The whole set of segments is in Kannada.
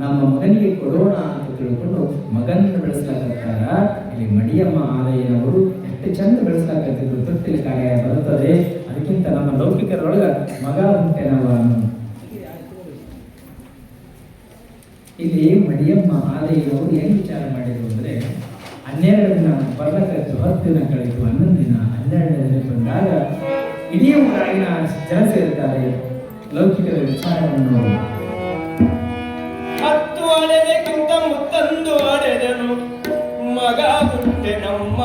ನಮ್ಮ ಮಗನಿಗೆ ಕೊಡೋಣ ಅಂತ ತಿಳ್ಕೊಂಡು ಮಗನನ್ನು ಬೆಳೆಸ್ಲಾಕತ್ತಾರ ಇಲ್ಲಿ ಮಡಿಯಮ್ಮ ಆಲಯನವರು ಎಷ್ಟು ಚಂದ ಬೆಳೆಸ್ಲಾಕತ್ತಿದ್ರು ತೃಪ್ತಿಲಿ ಕಾರ್ಯ ಬರುತ್ತದೆ. ಅದಕ್ಕಿಂತ ನಮ್ಮ ಲೌಕಿಕರೊಳಗ ಮಗ ಹುಟ್ಟೆನವ ನಾವು. ಇಲ್ಲಿ ಮಡಿಯಮ್ಮ ಆಲಯನವರು ಏನು ವಿಚಾರ ಮಾಡಿದ್ರು ಅಂದ್ರೆ ಹನ್ನೆರಡು ದಿನ ಬರ್ಲಕ್ಕಾಯ್ತು ಹತ್ತು ದಿನ ಕಳೆಯಿತು ಹನ್ನೊಂದು ದಿನ ಹನ್ನೆರಡನೇ ದಿನ ಬಂದಾಗ ಇಡೀ ಊರಾಗಿನ ಜನ ಸೇರ್ತಾರೆ ಲೌಕಿಕರ ವಿಚಾರವನ್ನು ನಮ್ಮ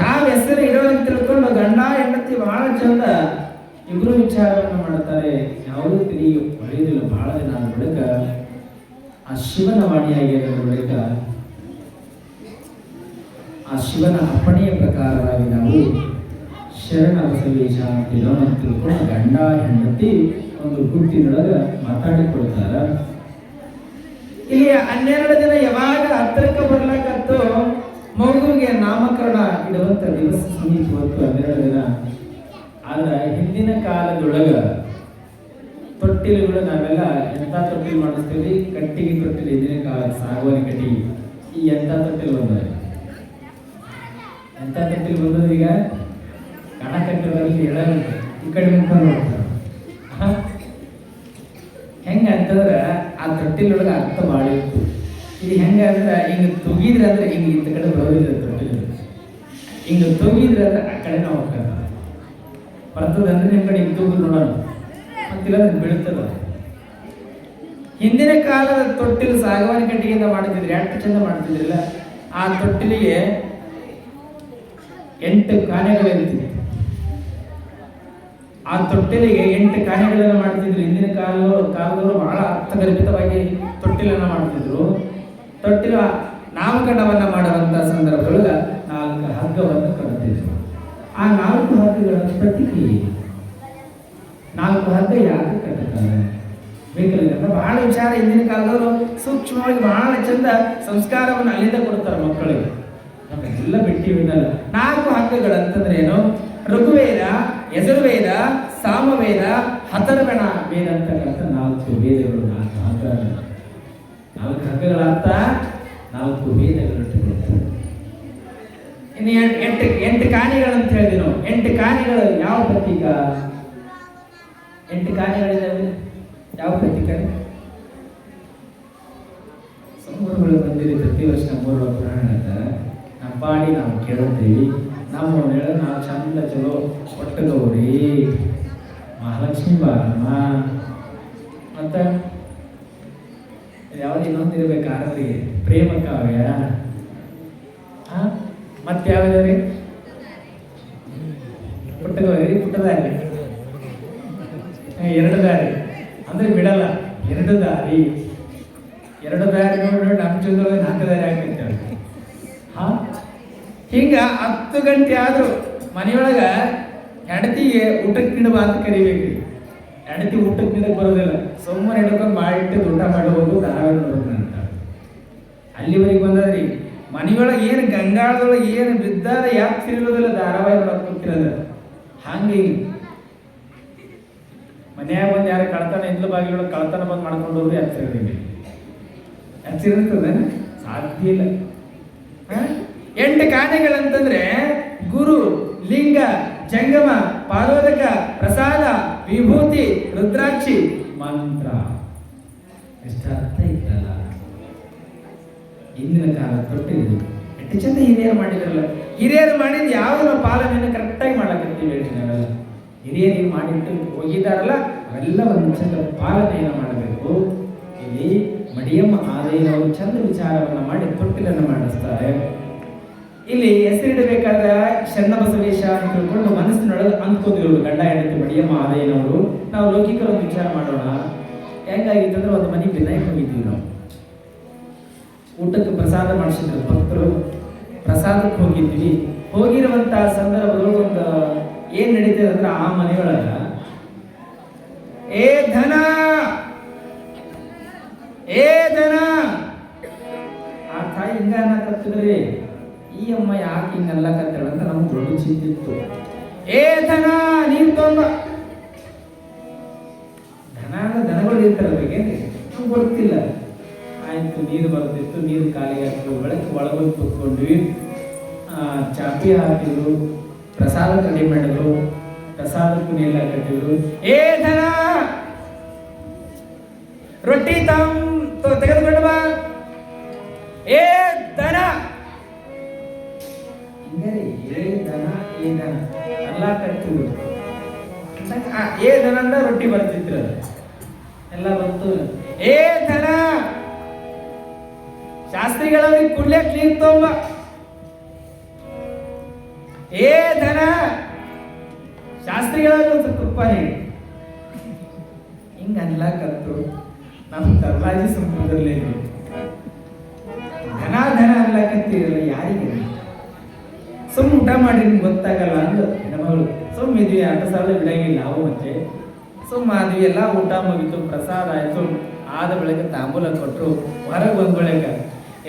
ಯಾವ ಹೆಸರು ಇರೋ ಅಂತ ತಿಳ್ಕೊಂಡು ಗಂಡ, ಹೆಂಡತಿ ಬಹಳ ಚಂದ ಇಬ್ರು ವಿಚಾರವನ್ನು ಮಾಡುತ್ತಾರೆ. ಯಾವುದೂ ತಿರುಗಿ ಒಳ್ಳೆಯದಿಲ್ಲ ಬಹಳ ದಿನ ಬಳಿಕ ಆ ಶಿವನ ವಾಣಿಯಾಗಿರೋ ಬಳಿಕ ಆ ಶಿವನ ಅಪ್ಪಣೆಯ ಪ್ರಕಾರವಾಗಿ ನಾವು ಶರಣ ಬಸವೇಶ ಅಂತ ಇರೋಣ ಅಂತ ತಿಳ್ಕೊಂಡು ಗಂಡ, ಹೆಂಡತಿ ಒಂದು ಗುಟ್ಟಿನೊಳಗೆ ಮಾತಾಡಿಕೊಳ್ತಾರ. ಇಲ್ಲಿ ಹನ್ನೆರಡು ದಿನ ಯಾವಾಗ ಹತ್ತಿರಕ್ಕೆ ಬರ್ಲಕತ್ತು ಮಗುವಿಗೆ ನಾಮಕರಣ ಇಡುವಂತ ದಿವಸ ಸಮೀಪ ಹನ್ನೆರಡು ದಿನ. ಆದ್ರೆ ಹಿಂದಿನ ಕಾಲದೊಳಗ ತೊಟ್ಟಿಲುಗಳು ನಾವೆಲ್ಲ ಎಂತ ತೊಟ್ಟಿಲು ಮಾಡಿಸ್ತೀವಿ? ಕಟ್ಟಿಗೆ ತೊಟ್ಟಿಲು, ಹಿಂದಿನ ಕಾಲ ಸಾಗುವಾನಿ ಕಟ್ಟಿಗೆ. ಈ ಎಂತ ತೊಟ್ಟಿಲು ಬಂದ ಎಂತ ತೊಟ್ಟಿಲು ಬಂದದ ಈಗ? ಕಣ ಕಟ್ಟಿರೋದ್ರಲ್ಲಿ ಹೇಳಲ್ಲ ಈ ಕಡೆ ಮುಖ ನೋಡ್ತಾರೆ. ಹ? ಹೆಂಗ ಅಂತಂದ್ರೆ ಆ ತೊಟ್ಟಿಲೊಳಗೆ ಅರ್ಥ ಮಾಡಿತ್ತು ಇದು ಹೆಂಗ ಅಂದ್ರೆ ಹಿಂಗ ತುಗಿದ್ರೆ ಅಂದ್ರೆ ಹಿಂಗ ಇಂತ ಕಡೆ ಬರೋದಿಲ್ಲ ಹಿಂಗ ತುಗಿದ್ರೆ ಅಂದ್ರೆ ಆ ಕಡೆ ನಾವು ಬರ್ತದೆ ಅಂದ್ರೆ ನಿಮ್ ಕಡೆ ಹಿಂಗೆ ತೂಗು ನೋಡೋಣ. ಮತ್ತಿಲ್ಲ ಬೀಳ್ತದ. ಹಿಂದಿನ ಕಾಲದ ತೊಟ್ಟಿಲು ಸಾಗವಾನಿ ಕಟ್ಟಿಗೆಯಿಂದ ಮಾಡ್ತಿದ್ರಿ ಎಷ್ಟು ಚಂದ ಮಾಡ್ತಿದ್ರಲ್ಲ ಆ ತೊಟ್ಟಿಲಿಗೆ ಎಂಟು ಇರ್ತಿತ್ತು ಆ ತೊಟ್ಟಿಲಿಗೆ ಎಂಟು ಕಾನೆಗಳನ್ನು ಮಾಡ್ತಿದ್ರು. ಹಿಂದಿನ ಕಾಲ ಕಾಲದವರು ಬಹಳ ಅರ್ಥಗರ್ಭಿತವಾಗಿ ತೊಟ್ಟಿಲನ್ನು ಮಾಡ್ತಿದ್ರು. ತೊಟ್ಟಿಲ ನಾಮಕರಣವನ್ನ ಮಾಡುವಂತ ಸಂದರ್ಭದೊಳಗೆ ನಾಲ್ಕು ಹಗ್ಗವನ್ನು ಕಾಣುತ್ತೇವೆ ಆ ನಾಲ್ಕು ಹಗ್ಗಗಳ ಪ್ರತಿಕ್ರಿಯೆ ನಾಲ್ಕು ಹಗ್ಗ ಯಾಕೆ ಕಟ್ಟುತ್ತಾರೆ? ಬೇಕಲ್ಲ ಬಹಳ ವಿಚಾರ ಹಿಂದಿನ ಕಾಲದವರು ಸೂಕ್ಷ್ಮವಾಗಿ ಬಹಳ ಚಂದ ಸಂಸ್ಕಾರವನ್ನು ಅಲ್ಲಿಂದ ಕೊಡ್ತಾರೆ ಮಕ್ಕಳಿಗೆ. ಎಲ್ಲ ಬಿಟ್ಟಿವಿನಲ್ಲ ನಾಲ್ಕು ಹಗ್ಗಗಳಂತಂದ್ರೆ ಏನು? ಋಗ್ವೇದ, ಯಜುರ್ವೇದ, ಸಾಮವೇದ ಹತರ್ಗಣ ವೇದ ಅಂತಕ್ಕಂಥ ನಾಲ್ಕು ವೇದಗಳು ನಾಲ್ಕು ಹಗ್ಗ ನಾಲ್ಕು ಹಗ್ಗಗಳ ನಾಲ್ಕು ವೇದಗಳು ಇಟ್ಟುಕೊಳ್ತಾರೆ ಇನ್ನು ಎಂಟು ಎಂಟು ಕಾಣಿಗಳಂತ ಹೇಳಿದ್ವಿ ನಾವು. ಎಂಟು ಕಾಣಿಗಳು ಯಾವ ಪ್ರತೀಕ? ಎಂಟು ಕಾಣಿಗಳಿದ್ದಾವೆ ಯಾವ ಪ್ರತೀಕ? ಸಮೂಹಗಳು ಬಂದಿರಿ ಪ್ರತಿ ವರ್ಷ ಮೂರು ಪುರಾಣ ನಮ್ಮ ಪಾಡಿ ನಾವು ಕೇಳುತ್ತೀವಿ. ನಮ್ಮ ಹೇಳ ನಾವು ಚಂದ ಚಲೋ ಒಟ್ಟು ಗೌರಿ ಮಹಾಲಕ್ಷ್ಮಿ ಬಾರಮ್ಮ. ಮತ್ತೆ ಯಾವ್ದು ಇನ್ನೊಂದು ಇರ್ಬೇಕು ಪ್ರೇಮ ಕಾವ್ಯ? ಮತ್ತೆ ಯಾವ್ದು ಪುಟ್ಟಗೌರಿ ಪುಟ್ಟದಾರಿ ಎರಡು ದಾರಿ. ಅಂದ್ರೆ ಬಿಡಲ್ಲ, ಎರಡು ದಾರಿ. ಎರಡು ದಾರಿ ನೋಡಿ ನಮ್ಮ ಚಂದ್ರೊಳಗೆ ನಾಲ್ಕು ದಾರಿ ಆಗ್ತೈತೆ ಹಾ? ಹಿಂಗ ಹತ್ತು ಗಂಟೆ ಆದ್ರೂ ಮನೆಯೊಳಗ ಹೆಂಡತಿಗೆ ಊಟಕ್ಕೆ ನೀಡುವ ಅಂತ ಕರಿಬೇಕು ಹೆಂಡತಿ ಊಟಕ್ಕೆ ಮೇಲೆ ಬರೋದಿಲ್ಲ. ಸೋಮವಾರ ಹಿಡ್ಕೊಂಡು ಮಾಡಿಟ್ಟು ಊಟ ಮಾಡೋದು ಧಾರಾವಾಹಿ ನೋಡೋದು ಅಂತ. ಅಲ್ಲಿವರೆಗೆ ಬಂದದ್ರಿ. ಮನೆಯೊಳಗೆ ಏನು ಗಂಗಾಳದೊಳಗೆ ಏನು ಬಿದ್ದಾರ ಯಾಕೆ ತಿರುಗೋದಿಲ್ಲ ಧಾರಾವಾಹಿ ನೋಡಕ್ ಕೂತಿರೋದು ಹಂಗೆ ಮನ್ಯಾಗ ಬಂದು ಯಾರು ಕಳ್ತನ ಇದ್ಲು ಬಾಗಿಲೊಳಗೆ ಕಳ್ತನ ಬಂದು ಮಾಡ್ಕೊಂಡು ಹೋದ್ರೆ ಹಚ್ಚಿರೋದಿಲ್ಲ ಹಚ್ಚಿರ್ತದ ಸಾಧ್ಯ ಇಲ್ಲ? ಎಂಟು ಕಾನೆಗಳಂತಂದ್ರೆ ಗುರು, ಲಿಂಗ, ಜಂಗಮ ಪಾರೋದಕ ಪ್ರಸಾದ ವಿಭೂತಿ, ರುದ್ರಾಕ್ಷಿ, ಮಂತ್ರ. ಎಷ್ಟು ಅರ್ಥ ಇತ್ತಲ್ಲ. ಇಂದಿನ ಕಾಲ ಕೊಟ್ಟಿದ್ದು ಎಷ್ಟು ಚಂದ ಹಿರಿಯರು ಮಾಡಿದ್ರಲ್ಲ. ಹಿರಿಯರು ಮಾಡಿದ್ ಯಾವ ಪಾಲನೆಯನ್ನು ಕರೆಕ್ಟಾಗಿ ಮಾಡಕತ್ತೀವಿ ಹೇಳಿ ನಾವೆಲ್ಲ ಹಿರಿಯರಿಗೆ ಮಾಡಿಟ್ಟು ಹೋಗಿದ್ದಾರಲ್ಲ, ಅವೆಲ್ಲ ಒಂದು ಚಂದ ಪಾಲನೆಯನ್ನು ಮಾಡಬೇಕು. ಇಲ್ಲಿ ಮಡಿಯಮ್ಮ ಆದಯ್ಯನವರು ಚಂದ ವಿಚಾರವನ್ನ ಮಾಡಿ ತೊಟ್ಟಿಲನ್ನು ಮಾಡಿಸ್ತಾರೆ. ಇಲ್ಲಿ ಹೆಸರಿಡಬೇಕಾದ ಶರಣ ಬಸವೇಶ ಅಂತ ತಿಳ್ಕೊಂಡು ಮನಸ್ಸಿನೊಳಗೆ ಅಂದ್ಕೊಂಡಿರೋದು ಗಂಡ, ಹೆಂಡತಿ, ಮಡಿಯಮ್ಮ, ಆದಯ್ಯನವರು. ನಾವು ಲೌಕಿಕ ಒಂದು ವಿಚಾರ ಮಾಡೋಣ. ಹೆಂಗಾಗಿತ್ತು ಅಂದ್ರೆ ಒಂದು ಮನೆ ಬಿನ್ನಾಯ್ಕೆ ಹೋಗಿದ್ವಿ ನಾವು. ಊಟಕ್ಕೆ ಪ್ರಸಾದ ಮಾಡಿಸಿದ್ರು ಭಕ್ತರು. ಪ್ರಸಾದಕ್ಕೆ ಹೋಗಿದ್ವಿ ಹೋಗಿರುವಂತಹ ಸಂದರ್ಭದೊಳಗೆ ಒಂದು ಏನ್ ನಡೀತದೆ ಅಂದ್ರೆ ಆ ಮನೆಯೊಳಗ, ಏ ಧನ! ಏ ಧನ! ಆ ತಾಯಿ ಹಿಂಗ ಅನ್ನಕತ್ತಿದ್ರಿ? ಈ ಅಮ್ಮ ಯಾಕೆ ಹಿಂಗೆಲ್ಲ ಕತ್ತಳ ಅಂತ ನಮ್ಗೆ ದೊಡ್ಡ ಚಿಂತಿತ್ತು ಏ ಧನ, ನೀನ್ ತೊಂಬ. ಧನ ದನಗಳು ಇರ್ತಾರೆ ಬಗ್ಗೆ ನಮ್ಗೆ ಗೊತ್ತಿಲ್ಲ. ಆಯ್ತು, ನೀರು ಬರ್ತಿತ್ತು ನೀರು ಖಾಲಿ ಹಾಕಿದ್ರು ಬೆಳಗ್ಗೆ ಒಳಗೆ ಕುತ್ಕೊಂಡ್ವಿ. ಚಾಪಿ ಹಾಕಿದ್ರು, ಪ್ರಸಾದ ರೆಡಿ ಮಾಡಿದ್ರು, ಪ್ರಸಾದಕ್ಕೂ ನೀರು ಕಟ್ಟಿದ್ರು. ಏ ಧನ! ರೊಟ್ಟಿ ತ- ತೆಗೆದುಕೊಂಡು ಬಾ. ಏ ದನ ಹಿಂಗರಿ ಏ ದನ ಏ ದನ. ಎಲ್ಲ ಆ, ಏ ದನ ರೊಟ್ಟಿ ಬರ್ತಿತ್ತು ಎಲ್ಲ ಬಂತು. ಏ ದನ! ಶಾಸ್ತ್ರಿಗಳವ್ರಿಗೆ ಕುಡ್ಲೆ ಕ್ಲೀನ್ ತಗೊಂಬ. ಏ ದನ! ಶಾಸ್ತ್ರಿಗಳಲ್ಲಿ ಒಂದು ತುಪ್ಪ ಹಿಂಗ ಹಿಂಗ ಅನ್ಲಾಕತ್ತು ನಮ್ಮ ತರ್ಲಾಜಿ ಸಂಪುಟದಲ್ಲಿ ಧನ ಧನ ಅನ್ಲಾಕತ್ತೀರಲ್ಲ ಸುಮ್ ಊಟ ಮಾಡಿ ನಿಮ್ಗೆ ಗೊತ್ತಾಗಲ್ಲ ಅಂದು ಹೆಣ್ಮಗಳು ಸುಮ್ ಇದ್ವಿ ಆಟ ಸಾವಿರ ಬಿಡಂಗಿಲ್ಲ ಅವು ಮತ್ತೆ ಸುಮ್ಮ ಆದ್ವಿ, ಎಲ್ಲ ಊಟ ಮುಗಿತು, ಪ್ರಸಾದ ಆಯ್ತು. ಆದ ಬೆಳಗ್ಗೆ ತಾಂಬೂಲ ಕೊಟ್ಟರು ಹೊರಗೆ ಬಂದ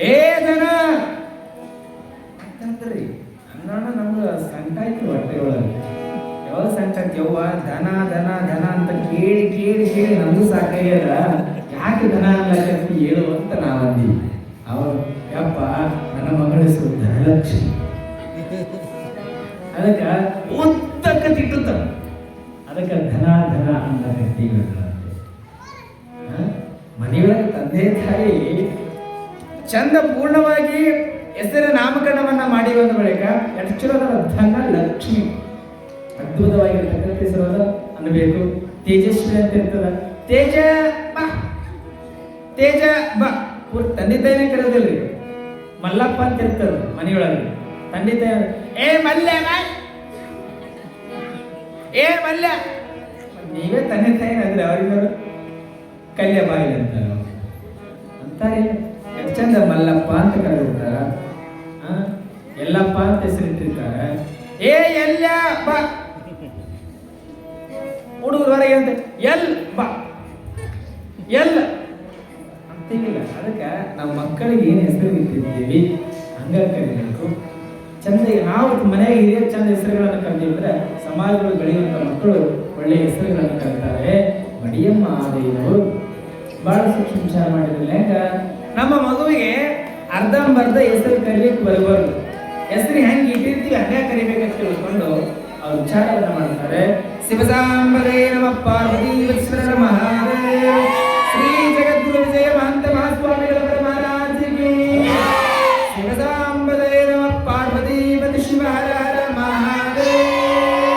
ಏ ದನ! ಅಂತಂದ್ರಿ ಅನ್ನೋಣ ನಮ್ಗೆ ಸಂಕಟ ಆಯ್ತು ಹೊಟ್ಟೆ ಒಳಗೆ. ಯಾವಾಗ ಸಂಕಟ ಯವ್ವ, ದನ ದನ ದನ ಅಂತ ಕೇಳಿ ಕೇಳಿ ಕೇಳಿ ನಮಗೂ ಸಾಕಾಗ್ಯದ ಯಾಕೆ ದನ ಅನ್ಲಕತ್ತಿ ಹೇಳು ಅಂತ ನಾವು ಅಂದ್ವಿ ಅವ್ರು ಯಪ್ಪ, ನನ್ನ ಮಗಳ ಹೆಸರು ಧನಲಕ್ಷ್ಮಿ. ಅದಕ್ಕ ಉದ್ದಕ್ಕ ತಿಟ್ಟುತ್ತ. ಅದಕ್ಕೆ ಧನ ಧನ ಅನ್ನಕತ್ತಿ ಮನೆಯೊಳಗೆ ತಂದೆ ತಾಯಿ ಚಂದ ಪೂರ್ಣವಾಗಿ ಹೆಸರ ನಾಮಕರಣವನ್ನ ಮಾಡಿ ಬಂದ ಬಳಿಕ ಎಷ್ಟು ಧನ, ಲಕ್ಷ್ಮಿ. ಅದ್ಭುತವಾಗಿರ್ತಕ್ಕಂಥ ಹೆಸರು ಅದ. ಅನ್ನಬೇಕು. ತೇಜಸ್ವಿ ಅಂತ ಇರ್ತದ. ತೇಜ, ಬಾ. ತೇಜ, ಬಾ. ಪೂರ್ ತಂದೆ ತಾಯಿನೇ ಕರೆಯೋದಿಲ್ರಿ. ಮಲ್ಲಪ್ಪ ಅಂತ ಇರ್ತದ ಮನೆಯೊಳಗೆ. ತಂದೆ ಏ ಮಲ್ಯ ಏ ಮಲ್ಯ. ನೀವೇ ತಂದೆ ತಾಯಿ ಅಂದ್ರೆ ಅವರಿಗೂ ಕಲ್ಯ ಬಾಯಿ ಅಂತ ಅಂತಾರೆ ಎಷ್ಟು ಚಂದ ಮಲ್ಲಪ್ಪ ಅಂತ ಕರೆದಿರ್ತಾರ ಎಲ್ಲಪ್ಪ ಅಂತ ಹೆಸರಿಟ್ಟಿರ್ತಾರ. ಏ ಎಲ್ಲ ಬಾ ಹುಡುಗರು ಹೊರಗೆ ಅಂತ. ಎಲ್ ಬಾ ಎಲ್. ಅಂತಿಲ್ಲ ಅದಕ್ಕೆ ನಾವು ಮಕ್ಕಳಿಗೆ ಏನು ಹೆಸರು ಇಟ್ಟಿರ್ತೀವಿ ಹಂಗ ಕರಿಬೇಕು ಚಂದ ನಾವು ಮನೆಯಾಗ ಹಿರಿಯ ಚಂದ ಹೆಸರುಗಳನ್ನು ಕರೆದಿದ್ರೆ ಸಮಾಜಗಳು ಬೆಳೆಯುವಂತ ಮಕ್ಕಳು ಒಳ್ಳೆಯ ಹೆಸರುಗಳನ್ನು ಕರೀತಾರೆ. ಮಡಿಯಮ್ಮ ಆದೇವರು ಬಹಳ ಸೂಕ್ಷ್ಮ ವಿಚಾರ ಮಾಡಿದ್ರೆ ಹೆಂಗ? ನಮ್ಮ ಮಗುವಿಗೆ ಅರ್ಧಂಬರ್ಧ ಹೆಸರು ಕರಿಲಿಕ್ಕೆ ಬರಬಾರ್ದು. ಹೆಸರು ಹೆಂಗೆ ಇಟ್ಟಿರ್ತೀವಿ ಹಂಗೆ ಕರಿಬೇಕಂತ ತಿಳ್ಕೊಂಡು ಅವ್ರು ವಿಚಾರವನ್ನು ಮಾಡ್ತಾರೆ. ಶಿವಸಾಂಬರೇ ನಮ, ಪಾರ್ವತಿ ಮಹಾದೇವ ಶ್ರೀ ಜಗದ್ಗುರು ವಿಜಯ ಮಹಂತ ಮಹಾಸ್ವಾಮಿಗಳ